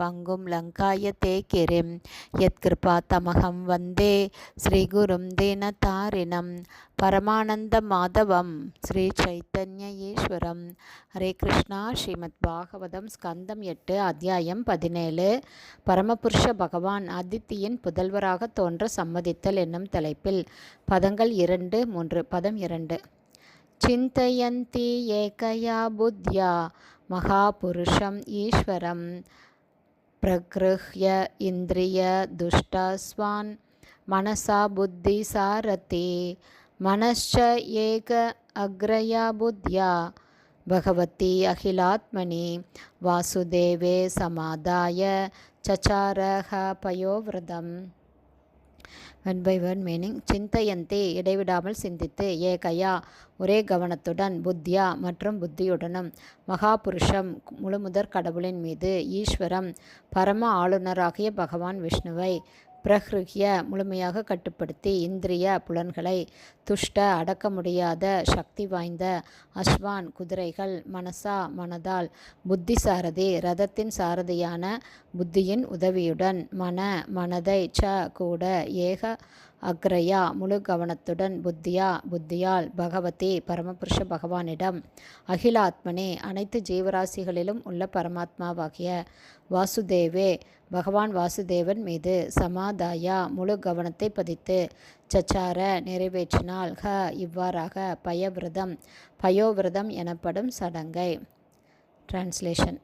பங்கும் லங்காய கிரிம் யத்கிருபா தமகம் வந்தே ஸ்ரீகுரும் தீனதாரிணம் பரமானந்த மாதவம் ஸ்ரீ சைத்தன்ய ஈஸ்வரம். ஹரே கிருஷ்ணா ஸ்ரீமத் பாகவதம் ஸ்கந்தம் எட்டு அத்தியாயம் பதினேழு. பரமபுருஷ பகவான் அதித்தியின் புதல்வராக தோன்ற சம்மதித்தல் என்னும் தலைப்பில் பதங்கள் இரண்டு மூன்று பதம் இரண்டு. சிந்தயந்தி ஏகயா புத்யா மகாபுருஷம் ஈஸ்வரம். प्रगृह्य इन्द्रियदुष्टास्वान् मनसा बुद्धिसारथि मनश्च एक अग्रया बुद्ध्या भगवती अखिलात्मनि वासुदेवे समादाय चचारः पयोव्रतम् ஒன் பை ஒன் மீனிங் சிந்தையந்தி இடைவிடாமல் சிந்தித்து ஏகையா ஒரே கவனத்துடன் புத்தியா மற்றும் புத்தியுடனும். மகாபுருஷம் முழுமுதற் கடவுளின் மீது ஈஸ்வரம் பரம ஆளுநராகிய பகவான் விஷ்ணுவை பிரஹ்ருஹ்ய முழுமையாக கட்டுப்படுத்தி இந்திரிய புலன்களை துஷ்ட அடக்க முடியாத சக்தி வாய்ந்த அஸ்வான் குதிரைகள் மனசா மனதால் புத்தி சாரதி ரதத்தின் சாரதியான புத்தியின் உதவியுடன் மன மனதை ச கூட ஏக அக்ரயா முழு கவனத்துடன் புத்தியா புத்தியால் பகவதி பரமபுருஷ பகவானிடம். அகிலாத்மனே அனைத்து ஜீவராசிகளிலும் உள்ள பரமாத்மாவாகிய வாசுதேவே பகவான் வாசுதேவன் மீது சமாதாயா முழு கவனத்தை பதித்து சச்சார நிறைவேற்றினால் ஹ இவ்வாறாக பயவிரதம் பயோவிரதம் எனப்படும் சடங்கை. டிரான்ஸ்லேஷன்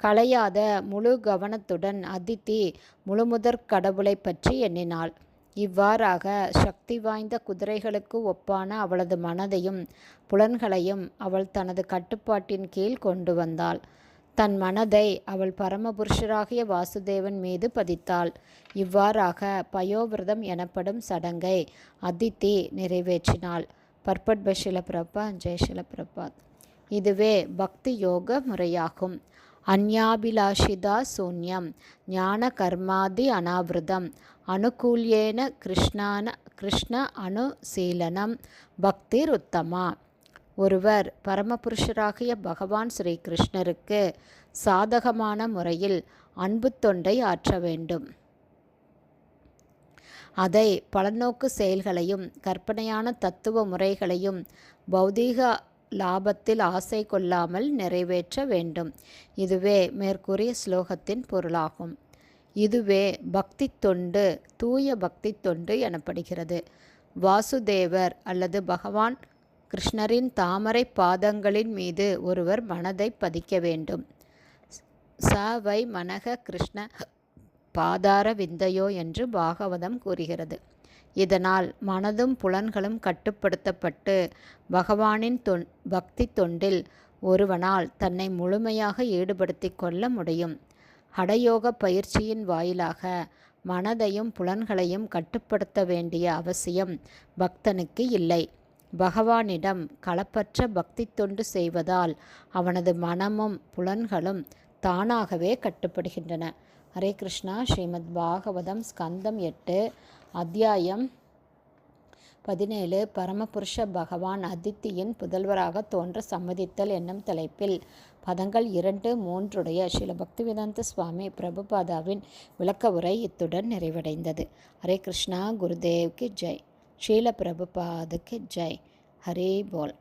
களையாத முழு கவனத்துடன் அதித்தி முழுமுதற் கடவுளை பற்றி எண்ணினாள். இவ்வாறாக சக்தி வாய்ந்த குதிரைகளுக்கு ஒப்பான அவளது மனதையும் புலன்களையும் அவள் தனது கட்டுப்பாட்டின் கீழ் கொண்டு வந்தாள். தன் மனதை அவள் பரமபுருஷராகிய வாசுதேவன் மீது பதித்தாள். இவ்வாறாக பயோவிரதம் எனப்படும் சடங்கை அதித்தி நிறைவேற்றினாள். பர்பட்பஷில பிரபா ஜெயசில பிரபாத் இதுவே பக்தி யோக முறையாகும். அந்யாபிலாஷிதா சூன்யம். ஞான கர்மாதி அனாவிரதம். அனுகூல்யேன கிருஷ்ணான கிருஷ்ண அனுசீலனம். பக்திர் உத்தமா. ஒருவர் பரமபுருஷராகிய பகவான் ஸ்ரீ கிருஷ்ணருக்கு சாதகமான முறையில் அன்பு தொண்டை ஆற்ற வேண்டும். அதை பலநோக்கு செயல்களையும் கற்பனையான தத்துவ முறைகளையும் பௌதீக லாபத்தில் ஆசை கொள்ளாமல் நிறைவேற்ற வேண்டும். இதுவே மேற்கூறிய ஸ்லோகத்தின் பொருளாகும். இதுவே பக்தி தொண்டு தூய பக்தி தொண்டு எனப்படுகிறது. வாசுதேவர் அல்லது பகவான் கிருஷ்ணரின் தாமரை பாதங்களின் மீது ஒருவர் மனதை பதிக்க வேண்டும். ச வை மனக கிருஷ்ண பாதார விந்தையோ என்று பாகவதம் கூறுகிறது. இதனால் மனதும் புலன்களும் கட்டுப்படுத்தப்பட்டு பகவானின் தொன் பக்தி தொண்டில் ஒருவனால் தன்னை முழுமையாக ஈடுபடுத்தி கொள்ள முடியும். ஹடயோக பயிற்சியின் வாயிலாக மனதையும் புலன்களையும் கட்டுப்படுத்த வேண்டிய அவசியம் பக்தனுக்கு இல்லை. பகவானிடம் களப்பற்ற பக்தி தொண்டு செய்வதால் அவனது மனமும் புலன்களும் தானாகவே கட்டுப்படுகின்றன. ஹரே கிருஷ்ணா ஸ்ரீமத் பாகவதம் ஸ்கந்தம் எட்டு அத்தியாயம் பதினேழு. பரமபுருஷ பகவான் அதித்தியின் புதல்வராக தோன்ற சம்மதித்தல் என்னும் தலைப்பில் பதங்கள் இரண்டு மூன்றுடைய ஸ்ரீல பக்திவேதாந்த சுவாமி பிரபுபாதாவின் விளக்க உரை இத்துடன் நிறைவடைந்தது. ஹரே கிருஷ்ணா குருதேவ்க்கு ஜெய். ஸ்ரீல பிரபுபாதுக்கு ஜெய். ஹரே போல்.